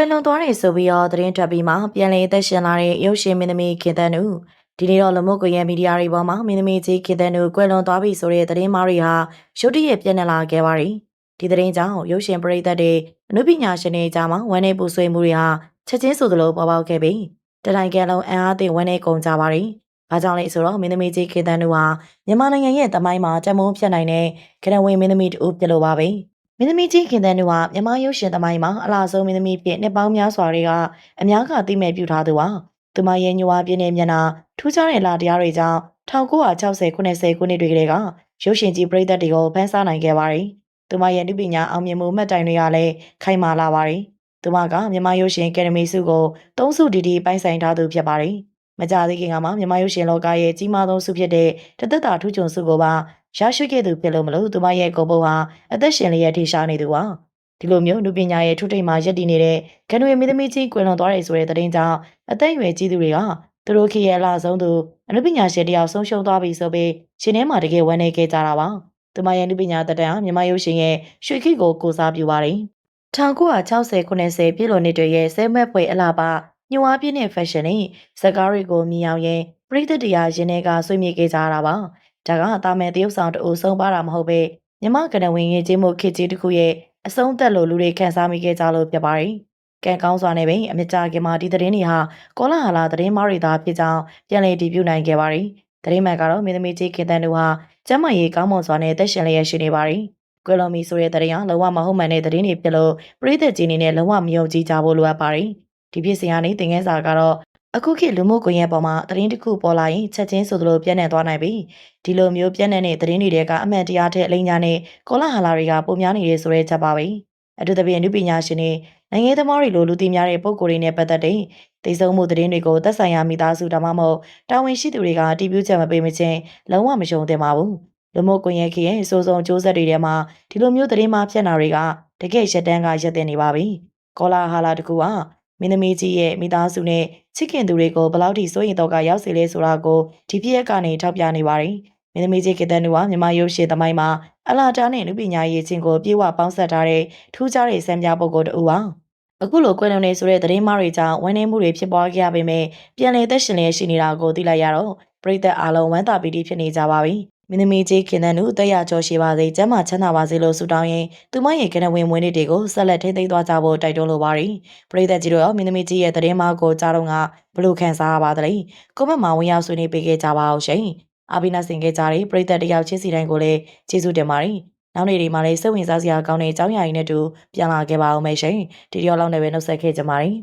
ကွယ်လွန်သွားတယ်ဆိုပြီးတော့သတင်းထွက်ပြီးမှပြန်လည်သက်ရှင်လာတဲ့ရုပ်ရှင်မင်းသမီးခင်တန်းနုဒီနေ့တော့လမုတ်ကွန်ရက်မီဒီယာတွေပေါ်မှာမင်းသမီးကြီးခင်တန်းနုကွယ်လွန်သွားပြီဆိုတဲ့သတင်းမားတွေဟာရုတ်တရက်ပြန့်နှံ့လာခဲ့ပါတယ်ဒီသတင်းကြောင့်ရုပ်ရှင်ပရိသတ်တွေအနုပညာရှင်တွေကြားမှာဝမ်းနည်းပူဆွေးမှုတွေဟာချက်ချင်းဆိုသလိုပေါ်ပေါက်ခဲ့ပြီးတတိုင်းကဲလုံးအင်အားသင့်ဝမ်းနည်းကုန်ကြပါတယ်ဘာကြောင့်လဲဆိုတော့မင်းသမီးကြီးခင်တန်းနုဟာမြန်မာနိုင်ငံရဲ့တမိုင်းမှာတမုံဖြတ်နိုင်တဲ့ကနဝင်မင်းသမီးတူပြလို့ပါပဲ။ မင်းသမီးကြီးခင်တန်းတို့ဟာမြမရုပ်ရှင်သမိုင်းမှာအလားဆုံးမင်းသမီးဖြစ်နှစ်ပေါင်းများစွာတွေကအများကသိမဲ့ပြုထားသူပါ။သူမရဲ့ညွာပြင်းတဲ့မျက်နှာထူးခြားတဲ့လာတရားတွေကြောင့်1960ခုနှစ်ခုနှစ်တွေကလေးကရုပ်ရှင်ကြီးပရိသတ်တွေကိုဖန်ဆားနိုင်ခဲ့ပါတယ်။သူမရဲ့နုပညာအောင်မြင်မှုမှတ်တိုင်တွေကလည်းခိုင်မာလာပါတယ်။သူမကမြမရုပ်ရှင်အကယ်ဒမီဆုကိုသုံးဆုတီတီပိုင်ဆိုင်ထားသူဖြစ်ပါတယ်။မကြသေးခင်ကမှမြမရုပ်ရှင်လောကရဲ့ကြီးမားဆုံးဆုဖြစ်တဲ့တသက်တာထူးချွန်ဆုကိုပါ ရရှိခဲ့သူဖြစ်လို့မလို့သူမရဲ့ကိုယ်ပုံဟာအသက်ရှင်လျက်ထိရှားနေသူပါဒီလိုမျိုးလူပညာရဲ့ထုထိတ်မှာရက်တည်နေတဲ့ကနွေမင်းသမီးကြီးကွယ်လွန်သွားတယ်ဆိုတဲ့သတင်းကြောင့်အသက်အရွယ်ကြီးသူတွေကသူတို့ခေတ်ရဲ့အလားဆုံးသူအနုပညာရှင်တယောက်ဆုံးရှုံးသွားပြီဆိုပြီးရှင်ထဲမှာတကယ်ဝမ်းနည်းခဲ့ကြတာပါသူမရဲ့နုပညာတက်တန်ဟာမြမရုပ်ရှင်ရဲ့ရွှေခေတ်ကိုကိုစားပြုပါတယ်1960ခုနှစ်ပြည်လွန်နှစ်တွေရဲ့ဆဲမက်ဖွယ်အလားပါညှို့အားပြည့်တဲ့ fashion နဲ့ဇကားတွေကိုမြင်အောင်ရင်ပရိသတ်တရားရင်ထဲကဆွေးမြေ့ခဲ့ကြတာပါ ဒါကတာမန်တရုပ်ဆောင်တူဆုံးပါတာမဟုတ်ပဲမြမကနဝင်ငယ်ချင်းမှုခေတ်ကြီးတစ်ခုရဲ့အဆုံးသက်လို့လူတွေခန်းစားမိခဲ့ကြလို့ဖြစ်ပါတယ်။ကံကောင်းစွာနဲ့ပင်အမြင့်ကြခင်မှာဒီသတင်းတွေဟာကောလာဟာလာသတင်းမားတွေသာဖြစ်ကြောင်းပြန်လည်တည်ပြုနိုင်ခဲ့ပါတယ်။သတင်းမှန်ကတော့မင်းသမီးကြီးခင်တန်းတို့ဟာကျမ်းမာရေးကောင်းမွန်စွာနဲ့သက်ရှင်လျက်ရှိနေပါတယ်။ကွယ်လွန်ပြီဆိုတဲ့သတင်းဟာလုံးဝမဟုတ်မှန်တဲ့သတင်းတွေဖြစ်လို့ပြည်သက်ကြီးအနေနဲ့လုံးဝမယုံကြည်ကြဖို့လိုအပ်ပါတယ်။ဒီဖြစ်စဉ်ကနေသင်ခန်းစာကတော့ အခုခေတ်လူမှုကွန်ရက်ပေါ်မှာသတင်းတစ်ခုပေါ်လာရင်ချက်ချင်းဆိုသလိုပြန့်နှံ့သွားနိုင်ပြီဒီလိုမျိုးပြန့်နှံ့တဲ့သတင်းတွေကအမှန်တရားတဲ့အလိညာနဲ့ကောလာဟလာတွေကပုံများနေရဆိုတဲ့ချက်ပါပဲအထူးသဖြင့်လူပညာရှင်တွေနိုင်ငံသမားတွေလိုလူသိများတဲ့ပုံကိုယ်တွေနဲ့ပတ်သက်တဲ့သိဆုံးမှုသတင်းတွေကိုသက်ဆိုင်ရာမိသားစုဒါမှမဟုတ်တာဝန်ရှိသူတွေကတည်ပြုချက်မပေးမချင်းလုံးဝမရှုံသင့်ပါဘူးလူမှုကွန်ရက်ခေရဲ့စိုးစုံစူးစက်တွေထဲမှာဒီလိုမျိုးသတင်းမှဖြန့်တာတွေကတကယ်ရက်တန်းကရက်တင်နေပါပြီကောလာဟာလာတကူက မင်းသမီးကြီးရဲ့မိသားစုနဲ့ချစ်ခင်သူတွေကိုဘလောက်ထိစိုးရင်တော့ကရောက်စေလဲဆိုတာကိုဒီပြည့်ကနေထောက်ပြနေပါတယ်။မင်းသမီးကြီးကေတန်နူကမြန်မာရုပ်ရှင်သမိုင်းမှာအလာတာနဲ့လူပညာရေးချင်းကိုပြေဝပေါင်းဆက်ထားတဲ့ထူးခြားတဲ့စံပြပုဂ္ဂိုလ်တူပါ။အခုလိုကွယ်လွန်နေဆိုတဲ့သတင်းမားတွေကြောင့်ဝန်းနေမှုတွေဖြစ်ပွားခဲ့ရပေမဲ့ပြန်လည်သက်ရှင်လျက်ရှိနေတာကိုသိလိုက်ရတော့ပြည်သက်အားလုံးဝမ်းသာပီတိဖြစ်နေကြပါပြီ။ မင်းသမီးကြီးခင်တန်းတို့အသက်ရကျော်ရှိပါစေကျမ်းမာချမ်းသာပါစေလို့ဆုတောင်းရင်သူမရဲ့ကနဝင်မွေးနေ့တွေကိုဆက်လက်ထိန်းသိမ်းသွားကြဖို့တိုက်တွန်းလိုပါတယ်ပရိသတ်ကြီးတို့ရောမင်းသမီးကြီးရဲ့သတင်းမကိုကြားတော့ကဘလို့ခံစားရပါသလဲကွန်မန့်မှာဝင်ရောက်ဆွေးနွေးပေးခဲ့ကြပါအောင်ရှင်အာဘိနာဆင်ခဲ့ကြတဲ့ပရိသတ်တယောက်ချင်းစီတိုင်းကိုလည်းကျေးဇူးတင်ပါတယ်နောက်နေ့ဒီမှာလည်းစိတ်ဝင်စားစရာကောင်းတဲ့အကြောင်းအရာတွေနဲ့တူပြန်လာခဲ့ပါအောင်မယ်ရှင်ဒီရောလောက်နဲ့ပဲနှုတ်ဆက်ခဲ့ကြပါတယ်